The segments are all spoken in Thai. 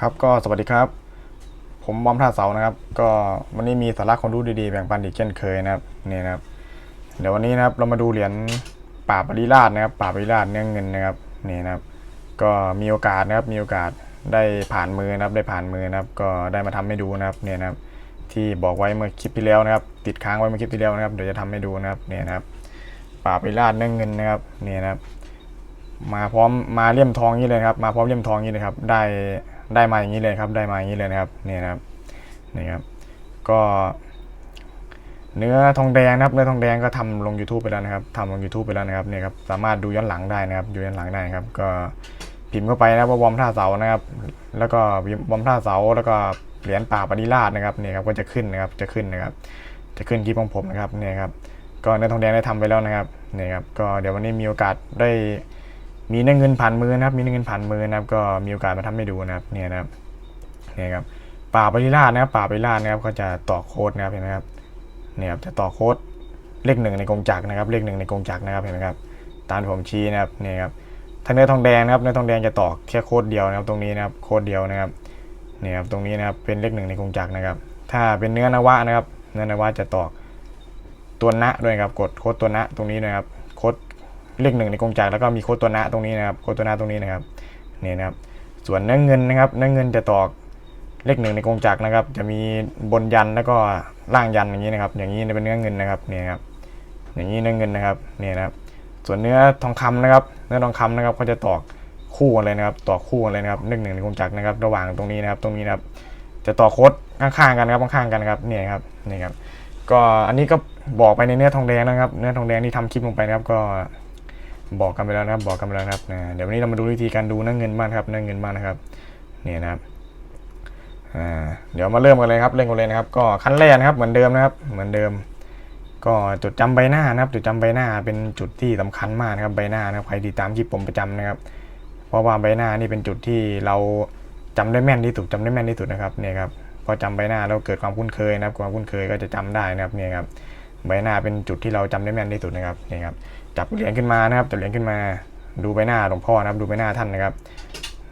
ครับก็สวัสดีครับ ผมบอมท่าเสานะครับ ก็วันนี้มีสาระความรู้ดีๆแบ่งปันอีกเช่นเคยนะครับนี่นะครับ เดี๋ยววันนี้นะครับเรามาดูเหรียญป่าปริราชนะครับป่าปริราชเนื้อเงินนะครับนี่นะครับ ก็มีโอกาสนะครับมีโอกาสได้ผ่านมือนะครับได้ผ่านมือนะครับ ก็ได้มาทำให้ดูนะครับเนี่ยนะครับ ที่บอกไว้เมื่อคลิปที่แล้วนะครับ ติดค้างไว้เมื่อคลิปที่แล้วนะครับเดี๋ยวจะทำให้ดูนะครับเนี่ยนะครับ ป่าปริราชเนื้อเงินนะครับเนี่ยนะครับ มาพร้อมมาเลี่ยมทองนี้เลยครับ มาพร้อมเลี่ยมทองนี้เลยครับ ได้ ได้มาอย่างนี้เลยครับ ได้มาอย่างนี้เลยนะครับนี่นะครับนี่ครับ ก็เนื้อทองแดงนะครับเนื้อทองแดงก็ทำลง YouTube ไปแล้วนะครับทำลง YouTube ไปแล้วนะครับเนี่ยครับสามารถดูย้อนหลังได้นะครับดูย้อนหลังได้ครับ ก็พิมพ์เข้าไปนะว่าวอมท่าเสานะครับ แล้วก็วอมท่าเสาแล้วก็เหรียญป่าปฏิราชนะครับเนี่ยครับก็จะขึ้นนะครับจะขึ้นนะครับ จะขึ้นคลิปของผมนะครับเนี่ยครับก็เนื้อทองแดงได้ทำไปแล้วนะครับเนี่ยครับก็เดี๋ยววันนี้มีโอกาสได้ มีเงินผ่านมือนะครับ มีเงินผ่านมือนะครับ ก็มีโอกาสมาทำให้ดูนะครับ เนี่ยนะครับ เนี่ยครับ ป่าปริราชนะครับ ป่าปริราชนะครับ ก็จะต่อโค้ดนะครับ เห็นไหมครับ เนี่ยครับ จะต่อโค้ดเลขหนึ่งในกงจักรนะครับ เลขหนึ่งในกงจักรนะครับ เห็นไหมครับ ตามผมชี้นะครับ เนี่ยครับถ้าเนื้อทองแดงนะครับ เนื้อทองแดงจะต่อแค่โค้ดเดียวนะครับ ตรงนี้นะครับ โค้ดเดียวนะครับ เนี่ยครับ ตรงนี้นะครับ เป็นเลขหนึ่งในกงจักรนะครับ ถ้าเป็นเนื้อนวะนะครับ เนื้อนวะจะต่อตัวนะด้วยครับ กดโค้ดตัวนะตรงนี้นะครับ เลขหนึ่งในกงจักรแล้วก็มีโคตัวน้าตรงนี้นะครับโคตัวน้าตรงนี้นะครับนี่นะครับ ส่วนเนื้อเงินนะครับเนื้อเงินจะตอกเลขหนึ่งในกงจักรนะครับ จะมีบนยันแล้วก็ล่างยันอย่างนี้นะครับ อย่างนี้เป็นเนื้อเงินนะครับนี่ครับอย่างนี้เนื้อเงินนะครับนี่นะครับ ส่วนเนื้อทองคำนะครับ เนื้อทองคำนะครับก็จะตอกคู่กันเลยนะครับตอกคู่กันเลยนะครับเลขหนึ่งในกงจักรนะครับ ระหว่างตรงนี้นะครับ ตรงนี้นะครับ จะต่อโค้ดข้างๆกันครับข้างๆกันครับนี่ครับนี่ครับ ก็อันนี้ก็บอกไปในเนื้อทองแดงนะครับ เนื้อทองแดงที่ทำคลิปลงไปนะครับก็ บอกกันไปแล้วนะครับ บอกกันไปแล้วนะครับนะเดี๋ยววันนี้เรามาดูวิธีการดูเนื้อเงินบ้างครับเนื้อเงินบ้างนะครับเนี่ยนะครับเดี๋ยวมาเริ่มกันเลยครับเริ่มกันเลยนะครับ ก็ขั้นแรกนะครับเหมือนเดิมนะครับ เหมือนเดิม ก็จดจำใบหน้านะครับ จดจำใบหน้าเป็นจุดที่สำคัญมากนะครับใบหน้านะครับใครติดตามคลิปผมประจำนะครับ เพราะว่าใบหน้านี่เป็นจุดที่เราจำได้แม่นที่สุดจำได้แม่นที่สุดนะครับเนี่ยครับพอจำใบหน้าเราเกิดความคุ้นเคยนะครับ ความคุ้นเคยก็จะจำได้นะครับเนี่ยครับ ใบหน้าเป็นจุดที่เราจำได้แม่นที่สุดนะครับนี่ครับจับเหรียญขึ้นมานะครับจับเหรียญขึ้นมาดูใบหน้าหลวงพ่อนะครับดูใบหน้าท่านนะครับ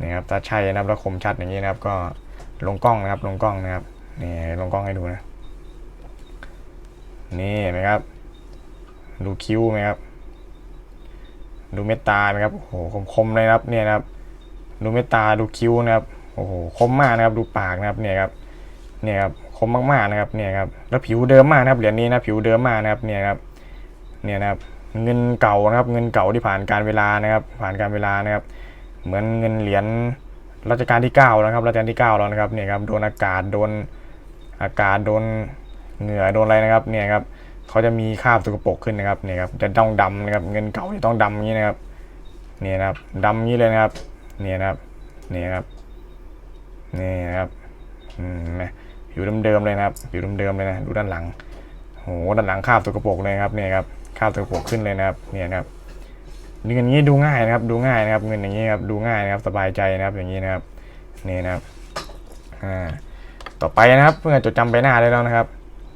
นี่ครับถ้าใช่นะครับแล้วคมชัดอย่างนี้นะครับ ก็ลงกล้องนะครับลงกล้องนะครับนี่ลงกล้องให้ดูนะนี่นไหมครับ ดูคิ้วไหมครับ ดูเม็ดตาไหมครับโอ้โหคมๆเลยครับเนี่ยครับ ดูเม็ดตาดูคิ้วนะครับโอ้โหคมมากนะครับ ดูปากนะครับเนี่ยครับเนี่ยครับ คมมากๆนะครับเนี่ยครับแล้วผิวเดิมมากนะครับเหรียญนี้นะผิวเดิมมากนะครับเนี่ยครับเนี่ยนะครับเงินเก่านะครับเงินเก่าที่ผ่านการเวลานะครับ ผ่านการเวลานะครับ เหมือนเงินเหรียญรัชกาลที่9แล้วครับรัชกาลที่9แล้วนะครับเนี่ยครับโดนอากาศโดนอากาศโดนเหงื่อโดนอะไรนะครับเนี่ยครับเขาจะมีคราบสกปรกขึ้นนะครับเนี่ยครับจะต้องดำนะครับเงินเก่าจะต้องดำอย่างนี้นะครับเนี่ยนะครับดำอย่างนี้เลยนะครับเนี่ยนะครับเนี่ยครับนี่นะครับอืมนะ ผิวเดิมๆเลยนะครับผิวเดิมๆเลยนะดูด้านหลังโหด้านหลังคาบสกระปรกเลยครับเนี่ยครับค่าตัวกระปกขึ้นเลยนะครับเนี่ยนะครับเงินอย่างนี้ดูง่ายนะครับ ดูง่ายนะครับ เงินอย่างนี้ครับดูง่ายนะครับสบายใจนะครับอย่างนี้นะครับนี่นะครับอ่าต่อไปนะครับเพื่อจดจำใบหน้าได้แล้วนะครับ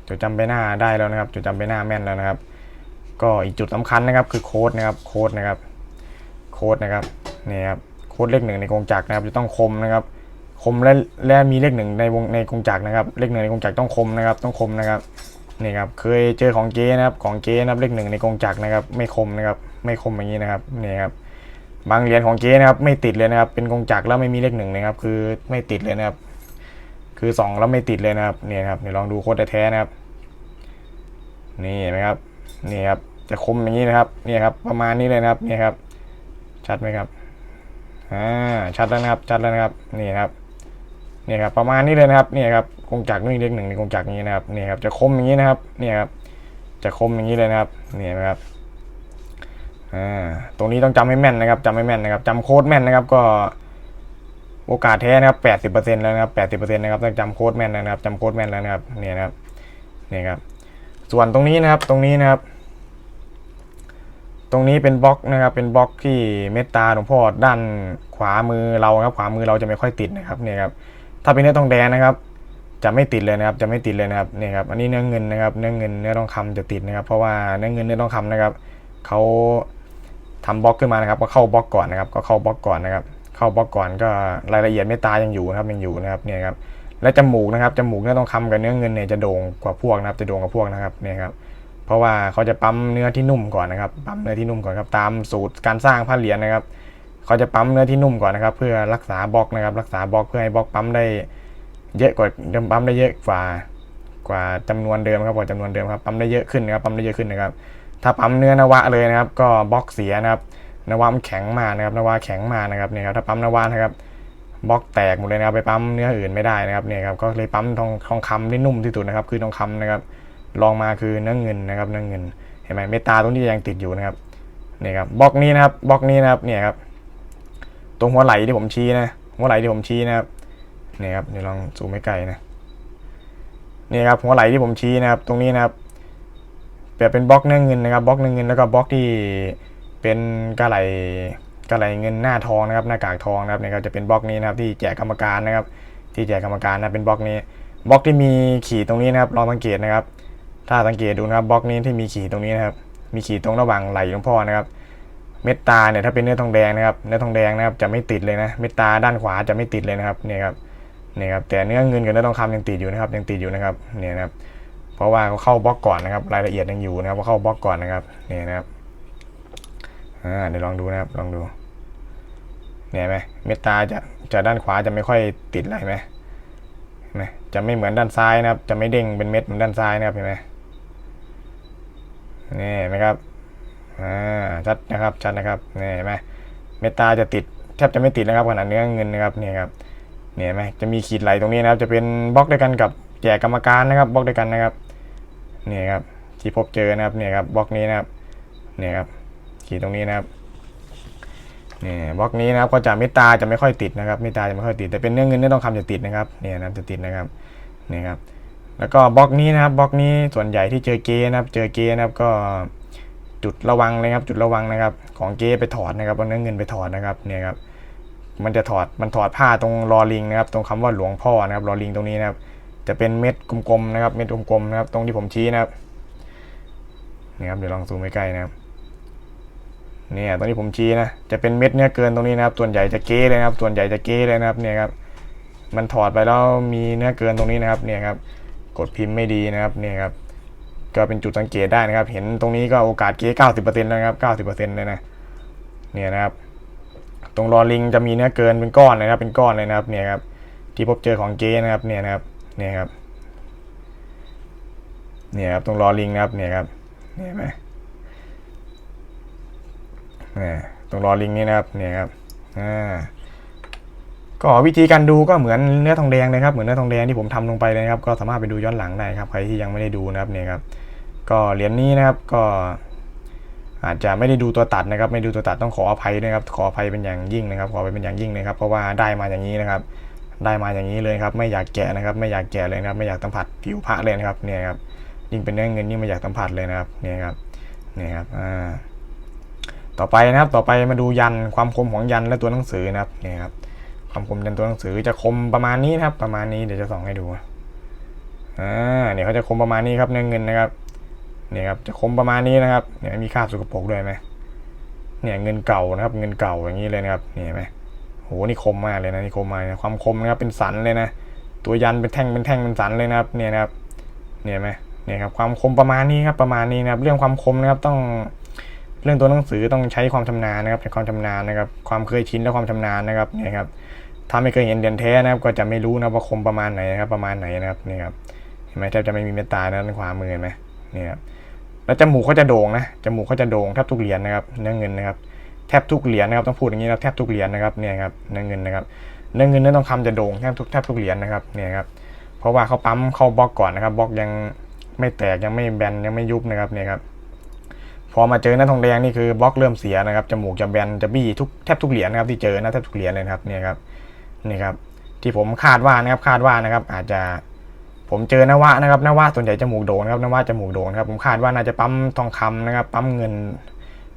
จดจำใบหน้าได้แล้วนะครับจดจำใบหน้าแม่นแล้วนะครับ ก็อีกจุดสำคัญนะครับคือโค้ดนะครับโค้ดนะครับโค้ดนะครับนี่ครับโค้ดเลขหนึ่งในกงจักรนะครับจะต้องคมนะครับ คมและและมีเลขหนึ่งในวงในกงจักรนะครับ เลขหนึ่งในกงจักรต้องคมนะครับ ต้องคมนะครับนี่ครับเคยเจอของเก๊นะครับของเก๊นะครับเลขหนึ่งในกงจักรนะครับ ไม่คมนะครับ ไม่คมอย่างนี้นะครับนี่ครับบางเหรียญของเก๊นะครับไม่ติดเลยนะครับเป็นกงจักรแล้วไม่มีเลขหนึ่งนะครับ คือไม่ติดเลยนะครับ คือสองแล้วไม่ติดเลยนะครับนี่ครับเดี๋ยวลองดูโค้ดแท้ๆนะครับนี่เห็นไหมครับนี่ครับจะคมอย่างนี้นะครับนี่ครับประมาณนี้เลยนะครับนี่ครับ ชัดไหมครับอ่าชัดแล้วนะครับชัดแล้วนะครับนี่ครับ เนี่ยครับประมาณนี้เลยนะครับเนี่ยครับกงจักรนี่เลขหนึ่งในกงจักรนี้นะครับเนี่ยครับจะคมอย่างนี้นะครับเนี่ยครับจะคมอย่างนี้เลยนะครับเนี่ยนะครับอ่าตรงนี้ต้องจำให้แม่นนะครับจำให้แม่นนะครับจำโค้ดแม่นนะครับก็โอกาสแท้นะครับแปดสิบเปอร์เซ็นต์แล้วนะครับแปดสิบเปอร์เซ็นต์นะครับต้องจำโค้ดแม่นนะครับจำโค้ดแม่นแล้วนะครับเนี่ยนะครับเนี่ยครับส่วนตรงนี้นะครับตรงนี้นะครับ ตรงนี้เป็นบล็อกนะครับ เป็นบล็อกที่เมตตาหลวงพ่อด้านขวามือเราครับ ขวามือเราจะไม่ค่อยติดนะครับเนี่ยครับ ถ้าเป็นเนื้อทองแดงนะครับ จะไม่ติดเลยนะครับ จะไม่ติดเลยนะครับนี่ครับ อันนี้เนื้อเงินนะครับ เนื้อเงินเนื้อทองคำจะติดนะครับ เพราะว่าเนื้อเงินเนื้อทองคำนะครับเขาทำบล็อกขึ้นมานะครับ ก็เข้าบล็อกก่อนนะครับ ก็เข้าบล็อกก่อนนะครับ เข้าบล็อกก่อนก็รายละเอียดเมตตายังอยู่นะครับยังอยู่นะครับเนี่ยครับและจมูกนะครับจมูกเนื้อทองคำกับเนื้อเงินเนี่ยจะโด่งกว่าพวกนะครับ จะโด่งกว่าพวกนะครับเนี่ยครับเพราะว่าเขาจะปั๊มเนื้อที่นุ่มก่อนนะครับ ปั๊มเนื้อที่นุ่มก่อนครับ ตามสูตรการสร้างผ้าเหรียญนะครับ เขาจะปั๊มเนื้อที่นุ่มก่อนนะครับ เพื่อรักษาบล็อกนะครับ รักษาบล็อกเพื่อให้บล็อกปั๊มได้เยอะกว่าปั๊มได้เยอะกว่ากว่าจำนวนเดิมครับกว่าจำนวนเดิมครับปั๊มได้เยอะขึ้นนะครับปั๊มได้เยอะขึ้นนะครับ ถ้าปั๊มเนื้อนวะเลยนะครับ ก็บล็อกเสียนะครับนวะมันแข็งมานะครับนวะแข็งมานะครับเนี่ยครับถ้าปั๊มนวะนะครับบล็อกแตกหมดเลยนะครับไปปั๊มเนื้ออื่นไม่ได้นะครับเนี่ยครับก็เลยปั๊มทองทองคำได้นุ่มที่สุดนะครับ คือทองคำนะครับลองมาคือเนื้อเงินนะครับเนื้อเงินเห็นไหมเมตตาตรงนี้ยังติดอยู่นะครับเนี่ยครับบล็อกนี้นะครับบล็อกนี้นะครับเนี่ยครับ ตรงหัวไหล่ที่ผมชี้นะ หัวไหล่ที่ผมชี้นะครับนี่ครับเดี๋ยวลองซูมให้ไกลนะนี่ครับหัวไหล่ที่ผมชี้นะครับ ตรงนี้นะครับเปรียบเป็นบล็อกเนื้อเงินนะครับบล็อกเนื้อเงินแล้วก็บล็อกที่เป็นกระไหลกระไหลเงินหน้าทองนะครับ หน้ากากทองนะครับนี่ยก็จะเป็นบล็อกนี้นะครับ ที่แจกกรรมการนะครับ ที่แจกกรรมการนะเป็นบล็อกนี้บล็อกที่มีขีดตรงนี้นะครับลองสังเกตนะครับ ถ้าสังเกตดูนะครับบล็อกนี้ที่มีขีดตรงนี้นะครับ มีขีดตรงระหว่างไหล่หลวงพ่อนะครับ เม็ดตาเนี่ยถ้าเป็นเนื้อทองแดงนะครับเนื้อทองแดงนะครับจะไม่ติดเลยนะเม็ดตาด้านขวาจะไม่ติดเลยนะครับเนี่ยครับเนี่ยครับแต่เนื้อเงินกับเนื้อทองคำยังติดอยู่นะครับยังติดอยู่นะครับเนี่ยนะครับเพราะว่าเขาเข้าบล็อกก่อนนะครับ รายละเอียดยังอยู่นะครับเขาเข้าบล็อกก่อนนะครับนี่นะครับอ่าเดี๋ยวลองดูนะครับลองดูเนี่ยไหมเมตตาจะจะด้านขวาจะไม่ค่อยติดอะไรไหมนไหมจะไม่เหมือนด้านซ้ายนะครับ จะไม่เด้งเป็นเม็ดเหมือนด้านซ้ายนะครับเห็นไหมนี่ไหมครับ อ่าชัดนะครับชัดนะครับนี่เห็นไหมเมตตาจะติดแทบจะไม่ติดนะครับขนาดเนื้อเงินนะครับนี่ครับเนี่ยไหมจะมีขีดไหลตรงนี้นะครับ จะเป็นบล็อกด้วยกันกับแจกกรรมการนะครับบล็อกด้วยกันนะครับนี่ครับที่พบเจอนะครับเนี่ยครับบล็อกนี้นะครับเนี่ยครับขีดตรงนี้นะครับนี่บล็อกนี้นะครับก็จะเมตตาจะไม่ค่อยติดนะครับเมตตาจะไม่ค่อยติดแต่เป็นเนื้อเงินเนื้อทองคำจะติดนะครับเนี่ยนะจะติดนะครับนี่ครับแล้วก็บล็อกนี้นะครับบล็อกนี้ส่วนใหญ่ที่เจอเกนะครับ เจอเกนะครับก็ จุดระวังเลยครับจุดระวังนะครับ ของเกไปถอดนะครับเอาเนื้อเงินไปถอดนะครับเนี่ยครับมันจะถอดมันถอดผ้าตรงรอลิงนะครับ ตรงคำว่าหลวงพ่อนะครับรอลิงตรงนี้นะครับ จะเป็นเม็ดกลมๆนะครับ เม็ดกลมๆนะครับ ตรงที่ผมชี้นะครับนี่ครับเดี๋ยวลองซูมใกล้ๆนะครับเนี่ยตรงที่ผมชี้นะจะเป็นเม็ดเนื้อเกินตรงนี้นะครับ ส่วนใหญ่จะเก้เลยนะครับ ส่วนใหญ่จะเก้เลยนะครับเนี่ยครับมันถอดไปแล้วมีเนื้อเกินตรงนี้นะครับ เนี่ยครับ กดพิมพ์ไม่ดีนะครับ เนี่ยครับ ก็เป็นจุดสังเกตได้นะครับ เห็นตรงนี้ก็โอกาสเก้เก้าสิบเปอร์เซ็นต์แล้วนะครับเก้าสิบเปอร์เซ็นต์เลยนะเนี่ยนะครับ ตรงรอลิงจะมีเนื้อเกินเป็นก้อนเลยนะครับ เป็นก้อนเลยนะครับ เนี่ยครับ ที่พบเจอของเก้นะครับ เนี่ยนะครับ เนี่ยครับ เนี่ยครับ ตรงรอลิงนะครับ เนี่ยครับเนี่ยเห็นไหมเนี่ยตรงรอลิงนี่นะครับ เนี่ยครับ อ่า ก็วิธีการดูก็เหมือนเนื้อทองแดงเลยครับเหมือนเนื้อทองแดงที่ผมทำลงไปเลยครับ ก็สามารถไปดูย้อนหลังได้ครับใครที่ยังไม่ได้ดูนะครับเนี่ยครับ ก็เหรียญนี้นะครับก็ อาจจะไม่ได้ดูตัวตัดนะครับ ไม่ดูตัวตัดต้องขออภัยนะครับ ขออภัยเป็นอย่างยิ่งนะครับ ขอไปเป็นอย่างยิ่งเลยครับ เพราะว่าได้มาอย่างนี้นะครับ ได้มาอย่างนี้เลยครับ ไม่อยากแกะนะครับ ไม่อยากแกะเลยนะครับ ไม่อยากสัมผัสผิวพระเลยนะครับเนี่ยครับยิ่งเป็นเนื้อเงินยิ่งไม่อยากสัมผัสเลยนะครับเนี่ยครับเนี่ยครับอ่าต่อไปนะครับต่อไปมาดูยันความคมของยันและตัวหนังสือนะครับเนี่ยครับ ความคมยันตัวหนังสือจะคมประมาณนี้นะครับ ประมาณนี้เดี๋ยวจะส่องให้ดูอ่าเนี่ยเขาจะคมประมาณนี้ครับเนื้อเงินนะครับเนี่ยครับจะคมประมาณนี้นะครับเนี่ยมีคราบสกปรกด้วยไหมเนี่ยเงินเก่านะครับ เงินเก่าอย่างนี้เลยนะครับเนี่ยไหมโหนี่คมมากเลยนะนี่คมมากนะความคมนะครับเป็นสันเลยนะตัวยันเป็นแท่งเป็นแท่งเป็นสันเลยนะครับ เนี่ยนะครับ เนี่ยไหมเนี่ยครับความคมประมาณนี้ครับประมาณนี้นะครับ เรื่องความคมนะครับต้อง เรื่องตัวหนังสือต้องใช้ความชำนาญนะครับใช้ความชำนาญนะครับ ความเคยชินและความชำนาญนะครับเนี่ยครับถ้าไม่เคยเห็นเหรียญแท้นะครับ ก็จะไม่รู้นะว่าคมประมาณไหนนะครับประมาณไหนนะครับนี่ครับเห็นไหมแทบจะไม่มีเมตตานะด้านขวามือเห็นไหมเนี่ยครับแล้วจมูกเขาจะโด่งนะจมูกเขาจะโด่งแทบทุกเหรียญนะครับเนื้อเงินนะครับแทบทุกเหรียญนะครับต้องพูดอย่างนี้นะแทบทุกเหรียญนะครับเนี่ยครับเนื้อเงินนะครับเนื้อเงินเนื้อทองคำจะโด่งแทบทุกแทบทุกเหรียญนะครับเนี่ยครับเพราะว่าเขาปั๊มเข้าบล็อกก่อนนะครับบล็อกยังไม่แตกยังไม่แบนยังไม่ยุบนะครับเนี่ยครับ อมาเจอหน้าทองแดงนี่คือบล็อกเริ่มเสียนะครับจมูกจะแบนจะบี้ทุกแทบทุกเหรียญนะครับที่เจอนะแทบทุกเหรียญเลยครับเนี่ยครับนี่ครับที่ผมคาดว่านะครับคาดว่านะครับอาจจะผมเจอนวะนะครับนวะส่วนใหญ่จมูกโด่งนะครับนวะจมูกโด่งนครับผมคาดว่าน่าจะปั๊มทองคำนะครับปั๊มเงิน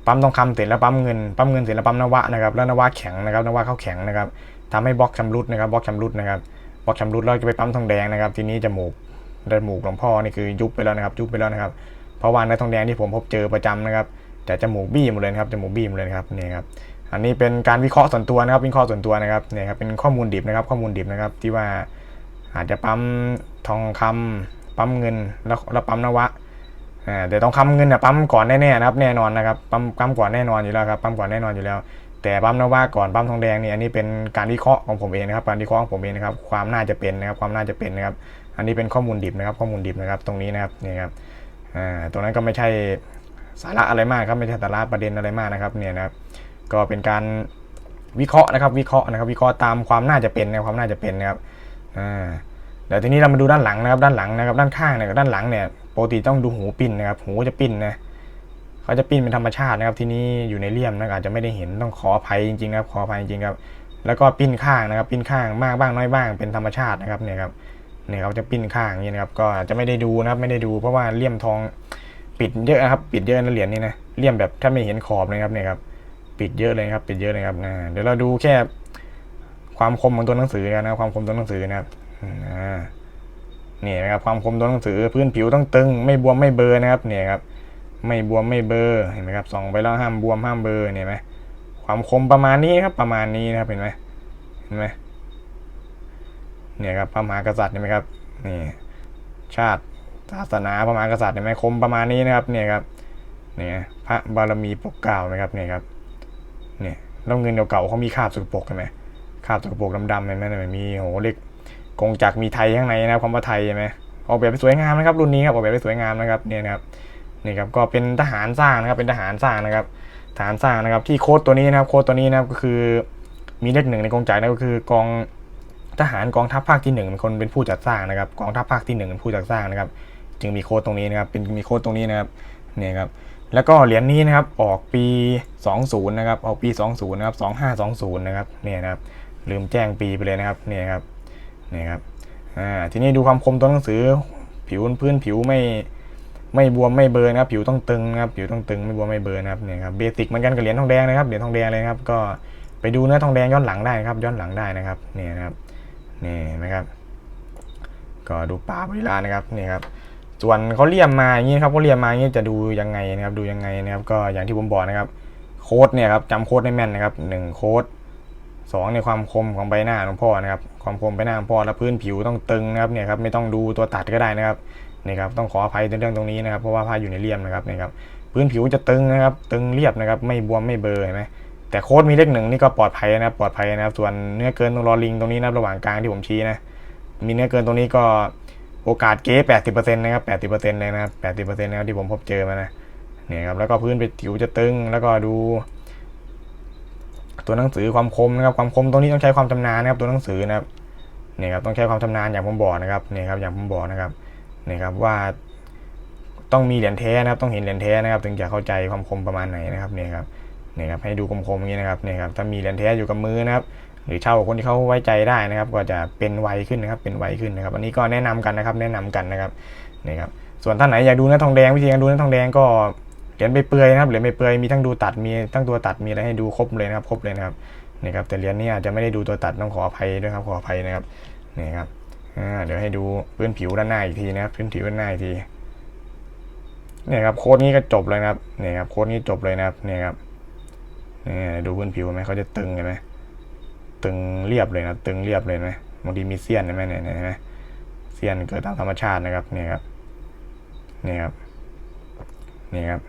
ปั๊มทองคำเสร็จแล้วปั๊มเงินปั๊มเงินเสร็จแล้วปั๊มนวะนะครับแล้วนวะแข็งนะครับนวะเข้าแข็งนะครับทำให้บล็อกชำรุดนะครับบล็อกชำรุดนะครับบล็อกชำรุดแล้วจะไปปั๊มทองแดงนะครับ ทีนี้จมูกจมูกหลวงพ่อนี่คือยุบไปแล้วนะครับ ยุบไปแล้วนะครับ เพราะว่าในทองแดงที่ผมพบเจอประจำนะครับแต่จมูกบี้หมดเลยครับจมูกบี้หมดเลยครับนี่ครับอันนี้เป็นการวิเคราะห์ส่วนตัวนะครับวิเคราะห์ส่วนตัวนะครับเนี่ยครับเป็นข้อมูลดิบนะครับ ข้อมูลดิบนะครับ ที่ว่าอาจจะปั๊มทองคำปั๊มเงินแล้วแล้วปั๊มนวะอ่าแต่ทองคำเงินเนี่ยปั๊มก่อนแน่ๆนะครับแน่นอนนะครับปั๊มปั๊มก่อนแน่นอนอยู่แล้วครับปั๊มก่อนแน่นอนอยู่แล้ว แต่ปั๊มนวะก่อนปั๊มทองแดงเนี่ยอันนี้เป็นการวิเคราะห์ของผมเองนะครับการวิเคราะห์ของผมเองนะครับความน่าจะเป็นนะครับความน่าจะเป็นนะครับ อันนี้เป็นข้อมูลดิบนะครับ ข้อมูลดิบนะครับตรงนี้นะครับนี่ครับ ตรงนั้นก็ไม่ใช่สาระอะไรมากครับไม่ใช่สาระประเด็นอะไรมากนะครับเนี่ยนะครับก็เป็นการวิเคราะห์นะครับวิเคราะห์นะครับวิเคราะห์ตามความน่าจะเป็นนะความน่าจะเป็นนะครับอ่าเดี๋ยวทีนี้เรามาดูด้านหลังนะครับด้านหลังนะครับด้านข้างเนี่ยกับด้านหลังเนี่ยปกติต้องดูหูปิ้นนะครับหูจะปิ้นนะเขาจะปิ้นเป็นธรรมชาตินะครับ ทีนี้อยู่ในเลี่ยมนะอาจจะไม่ได้เห็นต้องขออภัยจริงๆนะครับขออภัยจริงๆครับแล้วก็ปิ้นข้างนะครับ ปิ้นข้างมากบ้างน้อยบ้างเป็นธรรมชาตินะครับเนี่ยครับ เนี่ยเขาจะปิ้นข้างอย่างนี้นะครับก็อาจจะไม่ได้ดูนะครับไม่ได้ดูเพราะว่าเลี่ยมทองปิดเยอะนะครับ ปิดเยอะนะเหรียญนี้นะเลี่ยมแบบถ้าไม่เห็นขอบเลยครับเนี่ยครับปิดเยอะเลยครับปิดเยอะเลยครับนะเดี๋ยวเราดูแค่ความคมของตัวหนังสือนะครับความคมตัวหนังสือนะครับนี่นะครับความคมตัวหนังสือพื้นผิวต้องตึง ไม่บวมไม่เบลอนะครับเนี่ยครับไม่บวมไม่เบลอเห็นไหมครับส่องไปแล้วห้ามบวมห้ามเบลอเนี่ยเห็นไหมความคมประมาณนี้ครับประมาณนี้นะครับเห็นไหมเห็นไหม เนี่ยครับพระมหากษัตริย์เห็นไหมครับนี่ชาติศาสนาพระมหากษัตริย์เห็นไหมคมประมาณนี้นะครับเนี่ยครับเนี่ยพระบารมีปกเกล้าไหมครับเนี่ยครับเนี่ยแล้วเงินเก่าๆเขามีคาบสกปรกใช่ไหมคาบสกปรกดำๆเห็นไหมเนี่ยมีโหเล็กกงจักรมีไทยข้างในนะครับคำว่าไทยใช่ไหมออกแบบไปสวยงามนะครับรุ่นนี้ครับออกแบบไปสวยงามนะครับเนี่ยนะครับนี่ครับก็เป็นทหารสร้างนะครับเป็นทหารสร้างนะครับทหารสร้างนะครับที่โค้ดตัวนี้นะครับโค้ดตัวนี้นะครับก็คือมีเลขหนึ่งในกองจักรนั่นก็คือกอง ทหารกองทัพภาคที่หนึ่งเป็นคนเป็นผู้จัดสร้างนะครับ กองทัพภาคที่หนึ่งเป็นผู้จัดสร้างนะครับ จึงมีโค้ดตรงนี้นะครับ เป็นมีโค้ดตรงนี้นะครับ เนี่ยครับ แล้วก็เหรียญนี้นะครับ ออกปี 20 นะครับ ออกปี 20 นะครับ 2520 นะครับ เนี่ยนะครับ ลืมแจ้งปีไปเลยนะครับ เนี่ยครับ เนี่ยครับ อ่า ทีนี้ดูความคมตัวหนังสือ ผิวพื้นผิวไม่ไม่บวมไม่เบิร์นะครับ ผิวต้องตึงนะครับ ผิวต้องตึงไม่บวมไม่เบิร์นะครับ เนี่ยครับ เบสิกเหมือนกันกับเหรียญทองแดงนะครับ เหรียญทองแดงเลยครับ ก็ไปดูเนื้อทองแดงย้อนหลังได้นะครับ ย้อนหลังได้นะครับ เนี่ยนะครับ นี่นะครับ ก็ดูป่าบริลานะครับนี่ครับส่วนเขาเรียมมาอย่างนี้ครับเขาเรียมมาอย่างนี้จะดูยังไงนะครับ ดูยังไงนะครับ ก็อย่างที่ผมบอกนะครับ โค้ดเนี่ยครับจำโค้ดได้แม่นนะครับหนึ่งโค้ดสองในความคมของใบหน้าของพ่อนะครับ ความคมใบหน้าของพ่อและพื้นผิวต้องตึงนะครับเนี่ยครับไม่ต้องดูตัวตัดก็ได้นะครับนี่ครับต้องขออภัยในเรื่องตรงนี้นะครับเพราะว่าผ้าอยู่ในเลี่ยมนะครับนี่ครับพื้นผิวจะตึงนะครับ ตึงเรียบนะครับ ไม่บวมไม่เบลอเห็นไหม แต่โค้ดมีเลขหนึ่งนี่ก็ปลอดภัยนะครับปลอดภัยนะครับ ส่วนเนื้อเกินตรงรอลิงตรงนี้นะครับระหว่างกลางที่ผมชี้นะมีเนื้อเกินตรงนี้ก็โอกาสเก๊แปดสิบเปอร์เซ็นต์นะครับแปดสิบเปอร์เซ็นต์เลยนะครับแปดสิบเปอร์เซ็นต์นะครับที่ผมพบเจอมานะเนี่ยครับแล้วก็พื้นไปผิวจะตึงแล้วก็ดู ตัวหนังสือความคมนะครับความคมตรงนี้ต้องใช้ความชำนาญนะครับตัวหนังสือนะครับเนี่ยครับต้องใช้ความชำนาญอย่างผมบอกนะครับเนี่ยครับอย่างผมบอกนะครับเนี่ยครับว่าต้องมีเหรียญแท้นะครับต้องเห็นเหรียญแท้นะครับ ถึงจะเข้าใจความคมประมาณไหนนะครับเนี่ยครับ นี่ยครับให้ดูคมๆอย่างนี้นะครับเนี่ยครับถ้ามีเหรียญแท้อยู่กับมือนะครับหรือเช่าคนที่เขาไว้ใจได้นะครับ ก็จะเป็นไวขึ้นนะครับเป็นไวขึ้นนะครับ อันนี้ก็แนะนำกันนะครับแนะนำกันนะครับนี่ครับส่วนท่านไหนอยากดูเนื้อทองแดงวิธีการดูเนื้อทองแดงก็เหรียญใบเปลือยนะครับเหรียญใบเปลือยมีทั้งดูตัดมีทั้งตัวตัดมีอะไรให้ดูครบเลยนะครับครบเลยนะครับนี่ครับแต่เหรียญนี้อาจจะไม่ได้ดูตัวตัดต้องขออภัยด้วยครับขออภัยนะครับนี่ครับเดี๋ยวให้ดูพื้นผิวด้านหน้าอีกทีนะครับพื้นผิวด้านหน้าอีกทีเนี่ยครับโค้ดนี้ก็จบเลยนะครับนี่ครับโค้ดนี้จบเลยนะครับนี่ครับ ดูพื้นผิวไหมเขาจะตึงเห็นไหมตึงเรียบเลยนะตึงเรียบเลยนะบางทีมีเสี้ยนเห็นไหมเนี่ยเห็นไหมเสี้ยนเกิดตามธรรมชาตินะครับเนี่ยครับนี่ครับนี่ครับ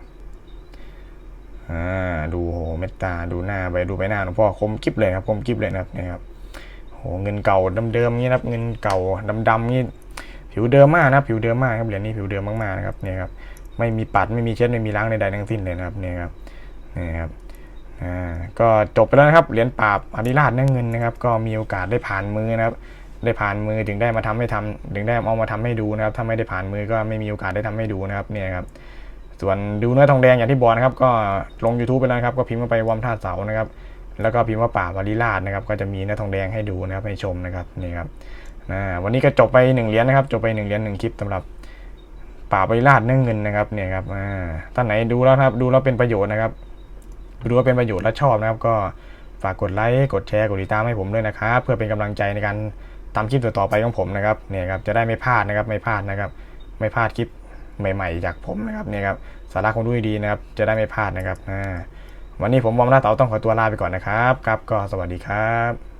อ่าดูโหเมตตาดูหน้าไปดูไปหน้าหลวงพ่อคมกิบเลยครับคมกิบเลยนะครับนี่ครับโหเงินเก่าเดิมๆนี่นะครับเงินเก่าดำๆนี่ผิวเดิมมากนะผิวเดิมมากครับเหรียญนี้ผิวเดิมมากๆนะครับเนี่ยครับไม่มีปัดไม่มีเช็ดไม่มีล้างใดๆทั้งสิ้นเลยนะครับเนี่ยครับนี่ครับ อ่าก็จบไปแล้วนะครับเหรียญปราบอธิราชเนื้อเงินนะครับ ก็มีโอกาสได้ผ่านมือนะครับ ได้ผ่านมือถึงได้มาทำให้ทำถึงได้เอามาทำให้ดูนะครับ ถ้าไม่ได้ผ่านมือก็ไม่มีโอกาสได้ทำให้ดูนะครับเนี่ยครับส่วนดูเนื้อทองแดงอย่างที่บอกนะครับ ก็ลง YouTube ไปแล้วครับก็พิมพ์เข้าไปวอมท่าเสานะครับ แล้วก็พิมพ์ว่าป่าบริราชนะครับ ก็จะมีเนื้อทองแดงให้ดูนะครับให้ชมนะครับนี่ครับวันนี้ก็จบไปหนึ่งเหรียญนะครับ จบไปหนึ่งเหรียญหนึ่งคลิปสำหรับป่าบริราชเนื้อเงินนะครับเนี่ยครับอ่าท่านไหนดูแล้วครับดูแล้วเป็นประโยชน์นะครับ ดูว่าเป็นประโยชน์และชอบนะครับ ก็ฝากกดไลค์กดแชร์กดติดตามให้ผมด้วยนะครับ เพื่อเป็นกำลังใจในการทำคลิปต่อๆไปของผมนะครับเนี่ยครับจะได้ไม่พลาดนะครับไม่พลาดนะครับ ไม่พลาดคลิปใหม่ๆ จากผมนะครับเนี่ยครับสาระคงดูดีนะครับ จะได้ไม่พลาดนะครับวันนี้ผมบอมหน้าเต๋าต้องขอตัวลาไปก่อนนะครับครับ ก็สวัสดีครับ